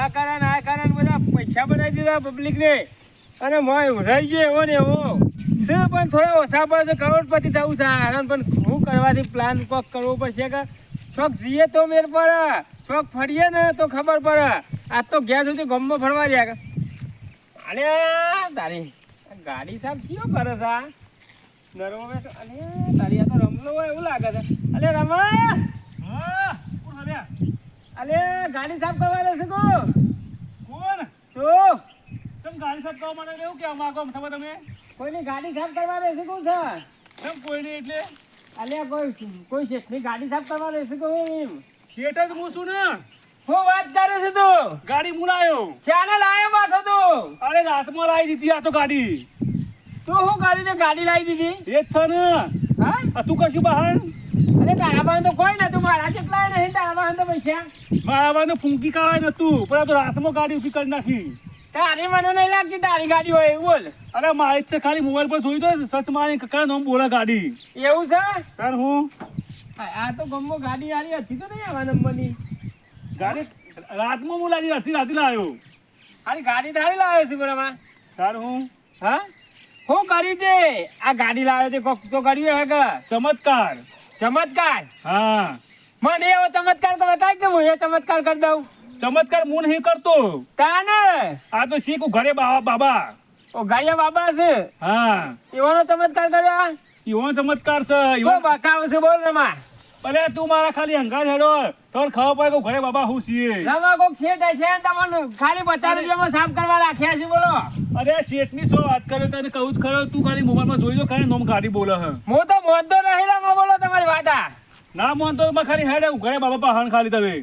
આ કારણ આ કારણ બધા પૈસા બનાવી દીધા પબ્લિકને અને મોય રહી ગયો એવો ને એવો. શું પણ થોડા ઓછા પડે કરોડપતિ થવું છે. આનંદ પણ શું કરવાથી પ્લાન કોક કરવો પડશે કે શોખ જીએ તો મેર પડે, શોખ ફરીએ ને તો ખબર પડે. આજ તો ગયા સુધી ગમમાં ફરવા જાય કે. અરે તારી ગાડી સાહેબ કયો કરે છે? નરવો અરે તારી આ તો રમલો હોય એવું લાગે છે. અરે રમા! ગાડી સાફ કરવા લેશે કો કોણ? તો? તમ ગાડી સાફ કરવા માટે એવું કેવા માંગો તમે તમે? કોઈની ગાડી સાફ કરવા લેશે કો સર? તમ કોઈ નહીં એટલે? અલ્યા કોઈ કોઈ શેઠની ગાડી સાફ કરવા લેશે કો એમ? શેઠ જ હું છું ને? હું વાત કરે છે તો? ગાડી મુલાયો ચેનલ લાયો પાછો તો? અરે રાતમાં લાવી દીધી આ તો ગાડી. તું શું ગાડી ગાડી લાવી દીધી? એ જ છે ને. હા આ તું કશું બહાર? અરે તારા વાહન તો કોઈ નતું મારા જેટલા નહીં તારા વાહન તો પૈસા. મારા બાને ફૂંકી કાવાય નતું પણ તો રાતમાં ગાડી ઊભી કરી નાખી. તારી મને નહીં લાગતી તારી ગાડી હોય એવું બોલ. અરે મારી છે ખાલી મોબાઈલ પર જોઈ દો સચ મારી કયા નામ બોલા ગાડી. એવું છે? તાર હું? આ તો ગમો ગાડી આરી હતી તો નહીં આવા નંબરની. ગાડી રાતમાં હું લાવી અડધી રાતે લાવ્યો. અરે ગાડી તારી લાવ્યો છે બરાબર તાર હું? હા? શું કર્યું છે આ ગાડી લાવ્યો છે કોક તો કર્યું હે કે? ચમત્કાર. ચમત્કાર? હા. મને એવો ચમત્કાર તો બતાય કે હું એ ચમત્કાર કરી દઉં? ચમત્કાર હું નહીં કરતો. કાને આ તો શીખું ઘરે બાવા બાબા. ઓ ગાયા બાબા છે? હા. એવાનો ચમત્કાર કર્યો? એવો ચમત્કાર છે એવો બકાવ છે બોલ રમા અરે તું મારા ખાલી હંગાત હેડો તોર ખબર પડે કે ઘરે બાબા હું છીએ. રવા કોક શેઠ છે ને તમને ખાલી પચાસ રૂપિયામાં સાફ કરવા રાખ્યા છે બોલો. અરે શેઠની છો વાત કરે તને કહું જ ખરો તું ખાલી મોબાઈલમાં જોઈ લો ખાલી નોમ ગાડી બોલે હે. હું તો મોનતો નહીં રમા બોલો તમારી વાતા. ના મોન તો માં ખાલી હેડે ઘરે બાબા પાહન ખાલી તમે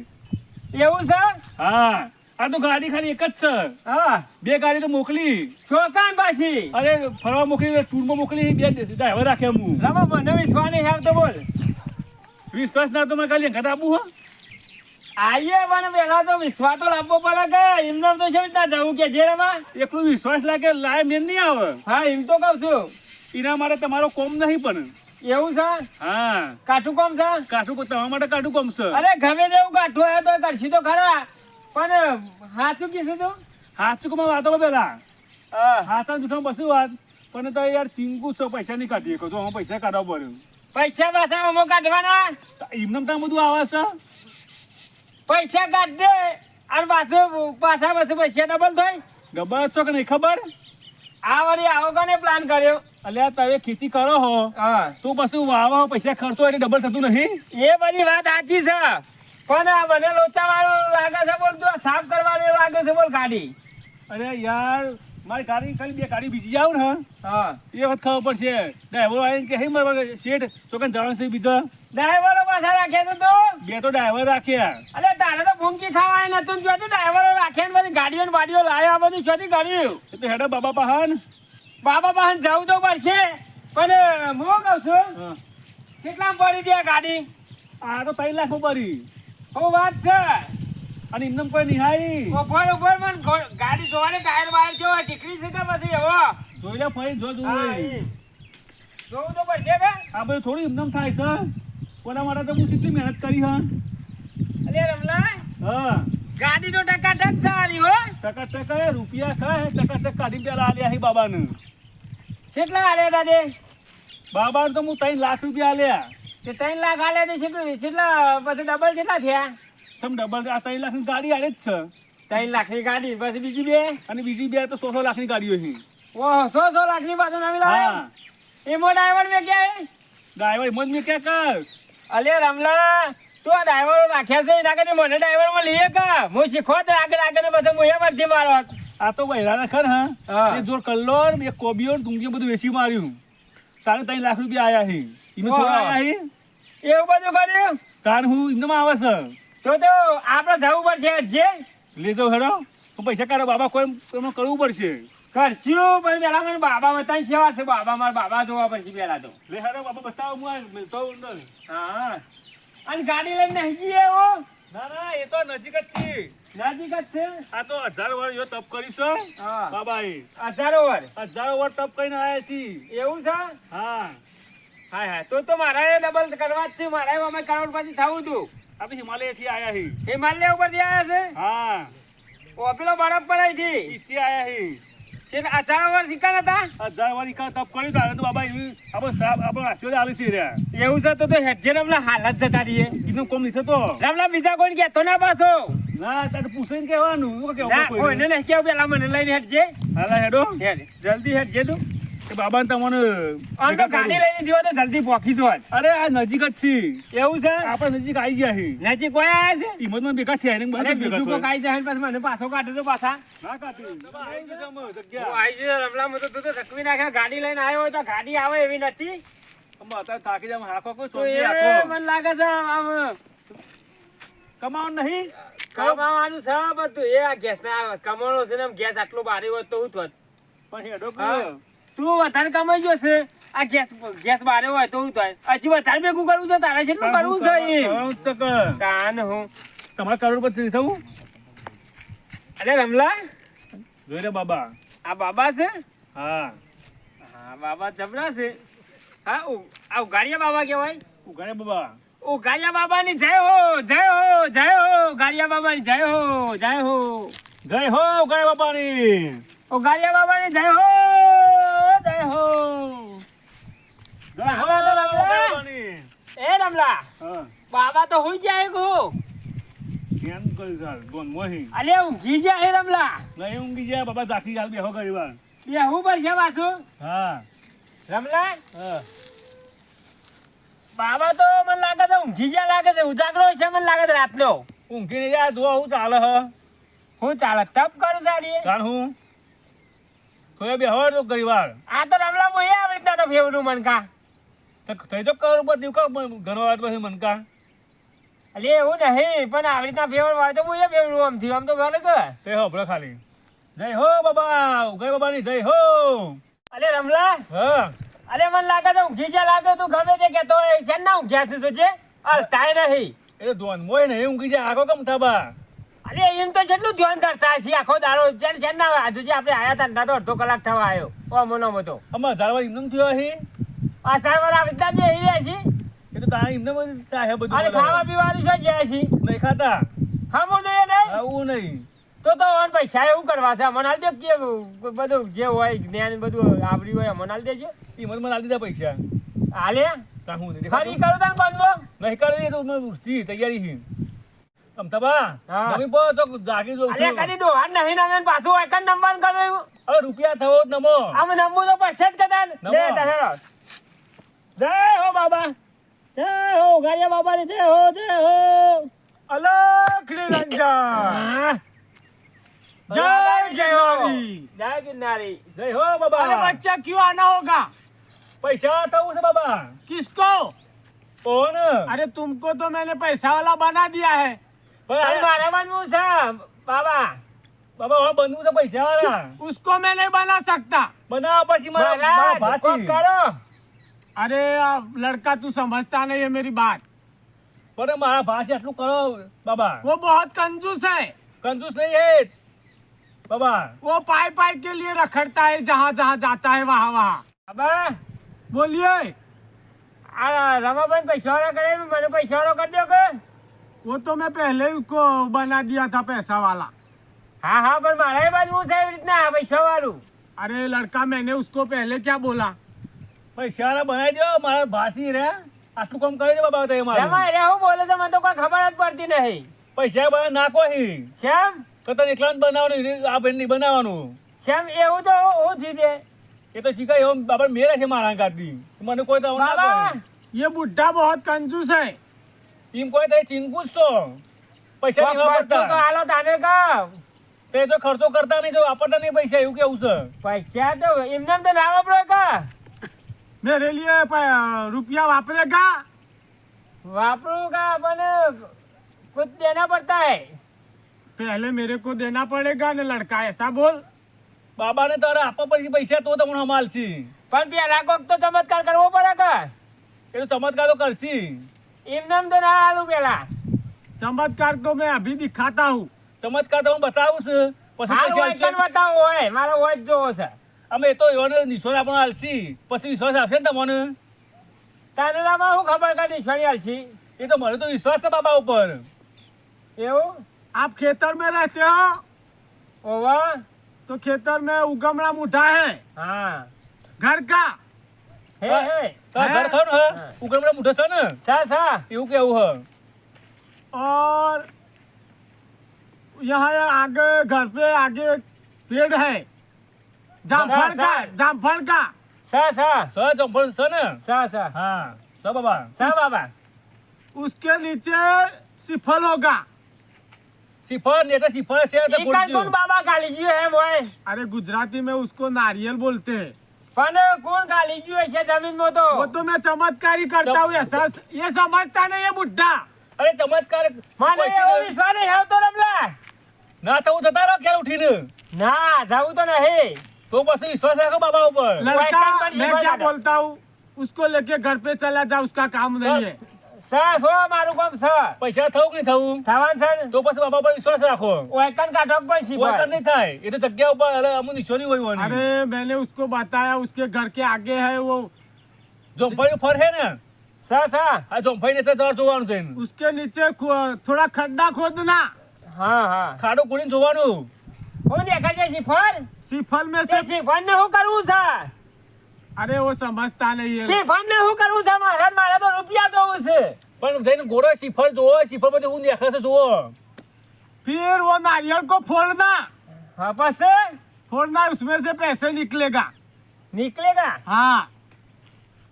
એવું છે? હા આ તો ગાડી ખાલી એક જ છે. હા. બે ગાડી તો મોકલી. ચોકાન પાછી. અરે ફરવા મોકલી ટૂરમાં મોકલી બે ડ્રાઈવર રાખ્યા હું. રમા મને વિશ્વાસ નહીં તો બોલ. વિશ્વાસ ના તો મેં ખાલી હંગાત આપું હા. આઈએ પણ પેલા તો વિશ્વાસ તો લાવવો પડે કે એમને તો છે રીતના જવું કે જે રમા? એકલું વિશ્વાસ લાગે લાય મેન નહીં આવે. હા એમ તો કહું છું. એના માટે તમારો કોમ નહીં પણ. એવું છે? હા. કાઠું કોમ છે? કાઠું તમારા માટે કાઠું કોમ છે. અરે ગમે તેવું કાઠું હોય તો કરશી તો ખરા. પણ હાથું કીધું તું? હાથું માં વાતો પેલા હા. હાથા જૂઠા બસું વાત. પણ તો યાર ચીંકુ છો પૈસા નહીં કાઢી શકો. તો હું પૈસા કાઢવા પડ્યું પૈસા પાછા અમો કાઢવાના? એમને તમે બધું આવે છે? પૈસા કાઢ દે અને પાછું પાછા પાછું પૈસા ડબલ થાય. ડબલ તો કે નહીં ખબર? આ વળી આવો કોને પ્લાન કર્યો? અલ્યા તમે ખેતી કરો હો. હા. તો પછી વાવો પૈસા ખર્ચો એટલે ડબલ થતું નહીં. એ બધી વાત સાચી છે. પણ આ મને લોચા વાળો લાગે છે બોલ તું સાફ કરવાનું લાગે છે બોલ ગાડી અરે યાર મારી ગાડી ખાલી બે ગાડી બીજી આવું ને હા? એ વખત ખબર પડશે. ડ્રાઈવર આવીને કે હે મારા શેઠ ચોકન જવાનું છે બીજો? ડ્રાઈવરો પાછા રાખ્યા તો તું? બે તો ડ્રાઈવર રાખ્યા અરે તારે તો ભૂમકી ખાવાય તું જો ડ્રાઈવરો રાખે ને બધી ગાડીઓ ને બાડીઓ લાવ્યા આ બધું છોથી ગાડી એ તો હેડા બાબા પહાન. બાબા પાસે જવું તો પડશે પણ હું કહું છું? કેટલા પડી દે ગાડી? આ તો ત્રણ લાખ પડી. હું વાત છે? અને એમને કોઈ નિહાળી. ઉપર ઉપર મને ગાડી જોવાની ટાયર બહાર છે ટીકડી છે કે પછી એવો જોઈ લે ફરી જો જોવું જોઉં જોવું તો પડશે કે? આ બધું થોડું એમને થાય છે. કોના માટે તો હું કેટલી મહેનત કરી હા અરે રમલા હા. ગાડી નો ટકા ટક સારી હો. ટકા ટકા રૂપિયા ખાય ટકા ટકા કાઢી પેલા આલ્યા હી બાબાને. કેટલા આલે દાદે? બાબાને તો હું ત્રણ લાખ રૂપિયા આલ્યા. તે ત્રણ લાખ આલ્યા તો કેટલા પછી ડબલ કેટલા થયા? સમ ડબલ આ ત્રણ લાખની ગાડી આરે જ છે. ત્રણ લાખની ગાડી પછી બીજી બે? અને બીજી બે તો સો સો લાખની ગાડીઓ છે. ઓહો સો સો લાખની પાછું નવી લાવ્યો એમો ડ્રાઈવર મેં ક્યાં ડ્રાઈવર મન મેં ક્યાં કર? અલે રમલા તું આ ડ્રાઈવરો રાખ્યા છે એના કરતા મને ડ્રાઈવરમાં લઈએ કા? હું શીખો તો આગળ આગળ બધા પછી હું એ વર્ધી મારો. આ તો બૈરાના ખર હા. એ જોર કલ્લોર એક કોબીઓ ડુંગી બધું વેચી માર્યું. તારે ત્રણ લાખ રૂપિયા આયા છે. એમાં થોડા આયા હી એવું બધું કર્યું? તાર હું એમને આવે છે. તો તો આપણે જવું પડશે જે લેજો હેડો. તો પૈસા કાઢો બાબા કોઈ એમને કરવું પડશે. કરશું પણ પેલા મને બાબા બતાવી સેવા છે. બાબા મારા બાબા જોવા પડશે પેલા તો. લે હેડો બાબા બતાવો હું મિલતો હા. અને ગાડી લઈને નહીં જઈએ હો? ના ના એ તો નજીક જ છે. નજીક જ છે? આ તો હજાર વાર યો તપ કરીશો હા. બાબાએ. હજારો વાર? હજારો વાર તપ કરીને આવ્યા છીએ. એવું છે? હા. હા હા તો તો મારા ડબલ કરવા જ છે. મારા અમે કરોડપતિ થવું હતું આપણે હિમાલયથી આયા હી. હિમાલય ઉપરથી આયા છે? હા. પેલો બરફ પડાઈ હતી. ઈથી આયા હી. છે ને હજાર વાર શીખા હતા? હજાર વાર કા તપ કર્યું તારે તો બાબા એવી આપણો સાહેબ આપણો આશીર્વાદ આલે છે રે. એવું છે તો તો હેજે રમલા હાલત જતા રહીએ. કીધું કોમ નહીં થતો. રમલા બીજા કોઈ કહેતો ના પાછો. ના તારે પૂછીને કહેવાનું. એવું કેવું કોઈને નહીં કેવું પેલા મને લઈને હેડજે હાલા હેડો. હેડ જલ્દી હેડજે તું. એ બાબાને તમને આમ તો ગાડી લઈને જીવો તો જલ્દી પહોંચી જો અરે આ નજીક જ છે. એવું છે? આપણે નજીક આવી ગયા છે. નજીક કોઈ આયા છે? હિંમતમાં ભેગા થયા ને બધા બીજું કોઈ આવી જાય પછી મને પાછો કાઢે તો પાછા. ના કાઢી. આવી ગયા? તમે, હું જગ્યા. આવી જઈએ રમલામાં તો તું તો થકવી નાખ્યા. ગાડી લઈને આવ્યો હોય તો ગાડી આવે એવી નથી. અત્યારે થાકી જાય, હાંકો કોઈ સોંપી એ મને લાગે છે આમ કમાવાનું નહીં? કમાવાનું છે બધું. એ આ ગેસ ના કમાણો છે ને ગેસ આટલો ભારે હોય તો હું થોત? પણ હેડો? તું વધારે કમાઈ ગયો છે. આ ગેસ ગેસ બારે હોય તો હું થાય. હજી વધારે ભેગું કરવું છે તારે કેટલું કરવું છે. તાન હું. તમારે કરોડપતિ થવું? અરે રમલા. જોઈ રે બાબા. આ બાબા છે? હા. હા બાબા જબરા છે. હા આ ઉઘાડિયા બાબા કહેવાય. ઉઘાડિયા બાબા. ઉઘાડિયા બાબાની જય હો જય હો જય હો ગાડિયા બાબાની જય હો જય હો. જય હો ઉઘાડે બાપાની ઉઘાડિયા બાબાની જય હો જય હો જય હો બાબા તો રમલા. ઉઘાડે બાપાની. એ રમલા હા બાબા તો હોઈ જાય ગો કેમ કરી ચાલ ગોન મોહી. અલે ઊંઘી જાય રમલા. નહીં ઊંઘી જાય બાબા જાતી ચાલ બેહો કરી વાર. બેહો પર છે વાસુ હા. રમલા? હા. બાબા તો મને લાગે છે ઊંઘી જાય લાગે છે ઉજાગરો છે મને લાગે છે રાતનો. ઊંઘી નહીં જાય જોવા હું ચાલે હ. હું ચાલે તપ કરું સાડી. ચાલ હું. થોડા બેહો તો કરી વાર. આ તો રમલા મોહી આવી રીતના તો ફેવડું મનકા. તો થઈ તો કરું પર દીવ કા ઘણો વાર પછી મનકા. અલે એવું નહીં પણ આવી રીતના ફેવર હોય તો હું એ ફેવરું આમ થયું. આમ તો ગણ કે તે હો ભલે ખાલી. જય હો બાબા ઉઘાડે બાબાની જય હો. અલે રમલા? હા. અલે મને લાગે તો ઊંઘી ગયા લાગે તું ગમે તે કહેતો હોય છે ને ના ઊંઘ્યા છે તું છે અલતાય નહીં. એ ધોન મોય નહીં ઊંઘી જાય. આખો કમ થાબા? અલે એમ તો જેટલું ધ્યાન કરતા છે આખો દાડો છે છે ના આજુ જે આપણે આયા હતા ને તો અડધો કલાક થવા આવ્યો. ઓ મનો મતો અમાર ઝાડવા એમને થયો હી આ સારવાર આવી રીતના બેહી રહ્યા છે એ તો તારે એમને બધું ચાહે બધું અરે ખાવા પીવાનું છે જ્યાં છે નહીં ખાતા. હમું નહીં નહીં આવું નહીં. તો તો ઓન પૈસા એવું કરવા છે મને આલ દે કે બધું જે હોય જ્ઞાન બધું આવડી હોય મને આલ દેજો. એ મને મને આલ દીધા પૈસા. આલે? હું નહીં. ફરી. કરું બંધો. નહીં કરી એ તો મેં ઉઠતી તૈયારી છે. તમ તબા પો તો જાગી જો અલે કદી દોહાન નહીં નમે પાછું એક નંબર કર્યું હવે રૂપિયા થવો નમો. આમ નમવું તો પડશે જ કદાચ. લે તારે જય હો બાબા. જય હો ગાડિયા બાબા ની જય હો જય હો અલખ નિરંજન હા. જય ગિરનારી. જય ગિરનારી જય હો બાબા अरे बच्चा क्यों आना होगा પૈસા થવું છે બાબા किसको કોણ अरे तुमको तो मैंने पैसा वाला बना दिया है પણ અરે આ- મારે બનવું છે બાબા બાબા હવે બનવું છે પૈસા વાળા उसको मैं नहीं बना सकता બનાવ પછી મારા મારા મહારાજ કોક ભાસી કરો अरे अब लड़का तू समझता नहीं है मेरी बात પણ મારા ભાસી આટલું કરો બાબા वो बहुत कंजूस है કંજૂસ નહીં હે બાબા वो पाई पाई के लिए रखड़ता है जहाँ जहाँ जाता है वहाँ वहाँ બાબા बोलिए આ રમાબેન પૈસા વાળા કરે મને પૈસા વાળો કરી દો કે वो तो मैं पहले ही उसको बना दिया था पैसा वाला હા હા પણ મારે બનવું છે એવી રીતના પૈસા વાળું अरे लड़का मैंने उसको पहले क्या बोला પૈસા વાળા બનાવી દો મારા ભાસી રે આટલું કામ કરી દે બાબા તે રમા મારું એટલે હું બોલે છે મને તો કોઈ ખબર જ પડતી નહીં પૈસા બનાવી નાખો હી શ્યામ તો તને એકલા જ બનાવવાનું એને આ બેન નહીં બનાવવાનું શ્યામ એવું તો હું જીતે એ તો શીખાય એમ બાબા મેરે છે મારા કાઢી મને કોઈ તો ના બાબા કહે. ये बुढ़ा बहुत कंजूस है એમ કોઈ તો ચીંકુ જ છો પૈસા કોક નહીં મળતું તો વાપરતા હાલો તાને કહો તે તો ખર્ચો કરતા નહીં તો વાપરતા નહીં પૈસા એવું કેવું છે પૈસા તો એમને એમ તો ના વાપરો કા मेरे लिए प- रुपया वापरेगा वापरू का अपन कुछ देना पड़ता है पहले मेरे को देना पड़ेगा ना लड़का ऐसा बोल બાબાને તારે આપવા પડશે પૈસા તો તમને હમાલશી પણ પેલા કોક તો ચમત્કાર કરવો પડે કે એ તો ચમત્કાર તો કરશી એમને એમ તો ના હાલું પેલા चमत्कार तो मैं अभी दिखाता हूँ ચમત્કાર તો હું બતાવું છું પછી હાલ પૈસા હોય આપશે. કન બતાવો હોય મારો હોય જ જોવો છે અમે તો એવાનો નિશ્વાસ આપણને હાલશી પછી વિશ્વાસ આવશે ને તમને તાનેલામાં હું ખબર કાઢી છોડી છે એ તો મને તો વિશ્વાસ છે બાબા ઉપર એવું आप खेतर में रहते हो ઓવા तो खेतर में उगमड़ा मुठा है હા घर का હે હે તારા ઘર ખાવ ને હા. ઉગમડા મોઢા છે ને સા સા એવું કેવું હ और यहाँ आगे घर पे आगे पेड़ है जामफल का सर। जामफल का સા સા સ જંફળ છે ને સા સા હા સ બાબા સા બાબા उसके नीचे सिफल होगा સિફર ને તો સિફર છે તો ઈ કાન કોણ બાબા ગાલી ગયો હે મોય अरे गुजराती में उसको नारियल बोलते हैं પણ કોણ ગાલી ગયો છે જમીનમાં તો वो तो मैं चमत्कारी करता हूँ ऐसा ये समझता नहीं है बुढ़ा અરે ચમત્કાર મને પૈસા એવો ને- વિશ્વાસ નહીં આવતો રમલા ના થવું થતા રહો ક્યારે ઉઠીને ના જાવું તો નહીં તો પછી વિશ્વાસ રાખો બાબા ઉપર लड़का पर मैं सिफल क्या लगा। बोलता हूँ उसको लेके घर पे चला जा उसका काम नहीं है સા સો મારું કામ સ પૈસા થવું કે નહીં થવું થવાનું છે ને તો પછી બાબા ઉપર વિશ્વાસ રાખો ઓયકન કાઢો પણ કોઈ શીખવાડ નહીં થાય એ તો જગ્યા ઉપર અરે અમુક નિશાની હોય હોવાની. अरे मैंने उसको बताया उसके घर के आगे है वो જોંફાઈ ફર છે ને સા સા આ જોંફાઈ ને તમારે જોવાનું છે એને. उसके नीचे खो- थोड़ा खड्डा खोदना હા હા ખાડો કુડીને જોવાનું હું દેખાય છે શીફળ सिफल में તે से શીફળ ને શું કરવું છે अरे वो समझता नहीं है શીફળ ને શું કરવું છે મારે મારે તો રૂપિયા જોવું છે પણ જઈને ગોળો સિફર જોવો સિફર પછી હું દેખાશે જોવો फिर वो नारियल को फोड़ना હા પછી फोड़ना उसमें से पैसे निकलेगा નીકળેગા हाँ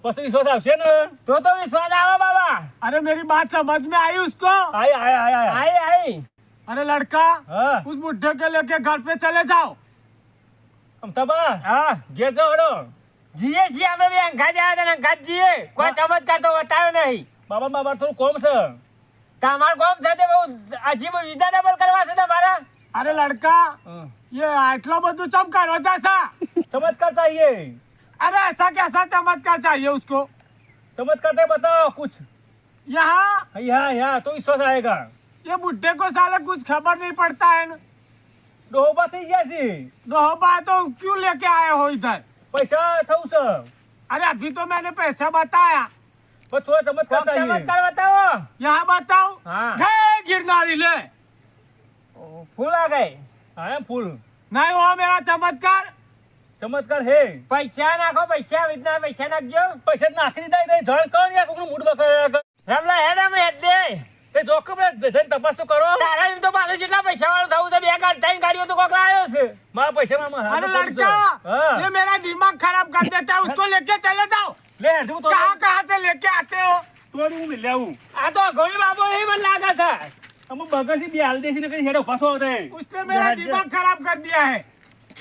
પછી વિશ્વાસ આવશે ને તો તો વિશ્વાસ આવે બાબા अरे मेरी बात समझ में आई उसको આય આય આય આય આઈ આઈ अरे लड़का હા उस बुढ़े के लेके घर पे चले जाओ અમતાબા હા ઘેર જાઓ હડો જીએ છીએ આપણે બે અંગા જાય તને અંગા જ જીએ કોઈ ચમત્કાર તો બતાવ્યો નહીં બાબા બાબા થોડું કોમ છે તમાર કોમ સાથે બહુ અજીબ વિધા ડબલ કરવા છે તમારા अरे लड़का ये आटलो બધું ચમ કરો जैसा ચમત્કાર चाहिए अरे ऐसा कैसा चमत्कार चाहिए उसको चमत्कार तो बताओ कुछ यहाँ यहाँ यहाँ तो विश्वास आएगा ये बुढ़े को साले कुछ खबर नहीं पड़ता है ना ડોહા થઈ ગયા છે दोहबा तो क्यों लेके आए हो इधर પૈસા થવું છે अरे अभी तो मैंने पैसा बताया પણ થોડા ચમત્કાર કોક चाहिए ચમત્કાર બતાવો यहाँ बताओ हाँ। जय गिरनारी ले ફૂલ આ ગઈ હા એમ ફૂલ नहीं हुआ मेरा चमत्कार ચમત્કાર હે પૈસા નાખો પૈસા વિધના પૈસા નાખજો પૈસા નાખી દીધા એ જણ કરો ને કોકનું મૂડ બકાયા રમલા હેડ અમે હેડ દે તે જોખમ રે જઈને તપાસ તો કરો તારા એમ તો પાછું જેટલા પૈસા વાળો થવું તો બે ગાડી ત્રણ ગાડીઓ તો કોક લાવ્યો છે મારા પૈસા માં अरे लड़का ये मेरा दिमाग खराब कर देता है उसको लेके चले जाओ લે હેડ હું તો कहाँ कहाँ से लेके आते हो તો હું મિલ આવું આ તો ઘણી બાબો એ મને લાગે છે અમે બગરથી બે હાલ દેસી ને કઈ હેડો પાછો આવતે उसने मेरा दिमाग खराब कर दिया है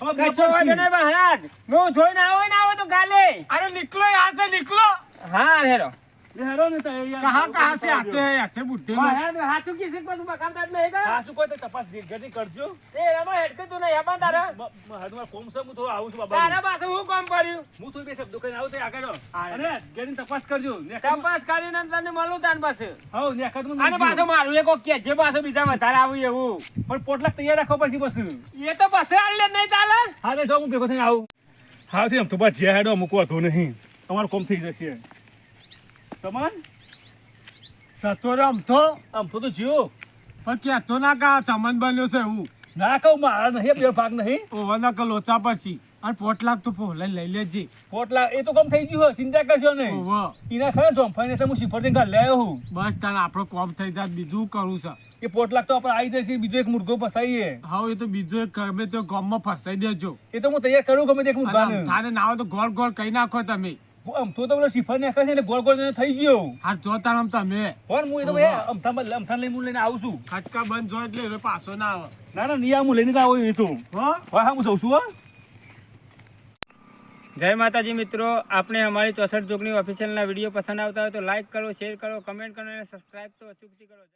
અમે કશો વાંધો નહીં મહારાજ હું જોઈને આવો ને આવો તો કાલે अरे निकलो यहाँ से निकलो હા હેરો હેડો ને તો યાર कहाँ कहाँ से आते हैं ऐसे बुढ़े लोग મહારાજ હાથું કિસી પર મકાનદાર નહીં કા સાચું કોઈ તો તપાસ જલ્દી કરજો એ રમા હેડ કે તું નહીં આપા તારા હાથમાં કોમ છે હું થોડો આવું છું બાબા તારા પાસે હું કામ કર્યું હું થોડી બે શબ્દો કહીને આવું તો આગળ રહો. અને ઘેરની તપાસ કરજો તપાસ કરીને તને મળું તાર પાસે હા નેખાતમાં અને પાછો મારું એક કે જે પાછો બીજા વધારે આવું એવું પણ પોટલાક તૈયાર રાખો પછી બસ એ તો પછી આલે નહીં ચાલે હા તો જાઓ હું ભેગો થઈને આવું હા તો એમ તો બસ જ્યાં હેડો મૂકવા તો નહીં તમારું કોમ થઈ જશે સમાન? સતો રમતો? અમથો તો જીઓ પણ કહેતો ના કા ચમન બન્યો છે હું ના કહું મારા નહીં બે ભાગ નહીં. ઓવરના કે લોચા પરથી અને પોટલાક તો ફોલે લઈ લેજે. પોટલા એ તો કમ થઈ ગયું ચિંતા કરશો નહીં. ઓવ. એના ખરા જોંફાઈને તો હું સિફર જઈને ઘર લઈ હું બસ તને આપણો કોમ થઈ જાય બીજું કરવું છે. એ પોટલાક તો આપણે આવી જશે બીજો એક મુર્ગો ફસાઈએ. હા એ તો બીજો એક ગમે તો ગોમમાં ફસાઈ દેજો. એ તો હું તૈયાર કરું ગમે તે એક તારે ના હોય તો ગોળ ગોળ કહી નાખો તમે. આમ તો તમને સિફર નાખે છે ને ગોળ ગોળ થઈ ગયો. હા જો તારમ તમે પણ હું એ તો અમથામાં અમથાને લઈને હું લઈને આવું છું. ખટકા બંધ જો એટલે હવે પાછો ના આવે. ના ના નિયા હું લઈને જ આવું એ તો. હા? હા હું જઉં છું હા. જય માતાજી મિત્રો આપણે અમારી ચોસઠ જોગની ઓફિશિયલના વીડિયો પસંદ આવતા હોય તો લાઈક કરો શેર કરો કમેન્ટ કરો અને સબસ્ક્રાઈબ તો અચૂકથી કરો.